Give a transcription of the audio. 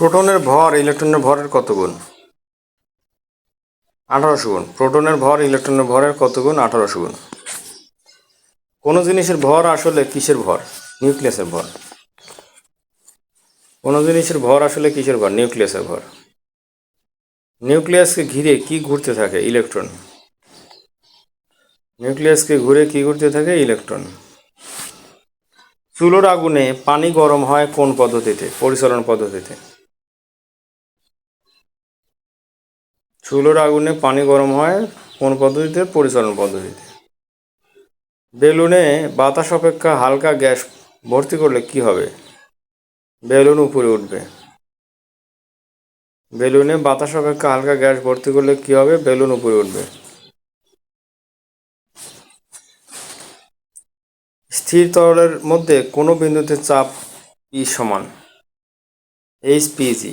প্রোটনের ভর ইলেকট্রনের ভরের কত গুণ? আঠারোশো গুণ। প্রোটনের ভর ইলেকট্রনের ভরের কত গুণ? আঠারোশো গুণ। কোনো জিনিসের ভর আসলে কিসের ভর? নিউক্লিয়াসের ভর। কোনো জিনিসের ভর আসলে কিসের ভর? নিউক্লিয়াসের ভর। নিউক্লিয়াসকে ঘিরে কি ঘুরতে থাকে? ইলেকট্রন। নিউক্লিয়াসকে ঘুরে কি ঘুরতে থাকে? ইলেকট্রন। চুলোর আগুনে পানি গরম হয় কোন পদ্ধতিতে? পরিচালন পদ্ধতিতে। চুলোর আগুনে পানি গরম হয় কোন পদ্ধতিতে? পরিচালন পদ্ধতিতে। বেলুনে বাতাস অপেক্ষা হালকা গ্যাস ভর্তি করলে কি হবে? বেলুন উপরে উঠবে। বেলুনে বাতাস অপেক্ষা হালকা গ্যাস ভর্তি করলে কি হবে? বেলুন উপরে উঠবে। স্থির তরলের মধ্যে কোনো বিন্দুতে চাপ ই সমান এইচ পিজি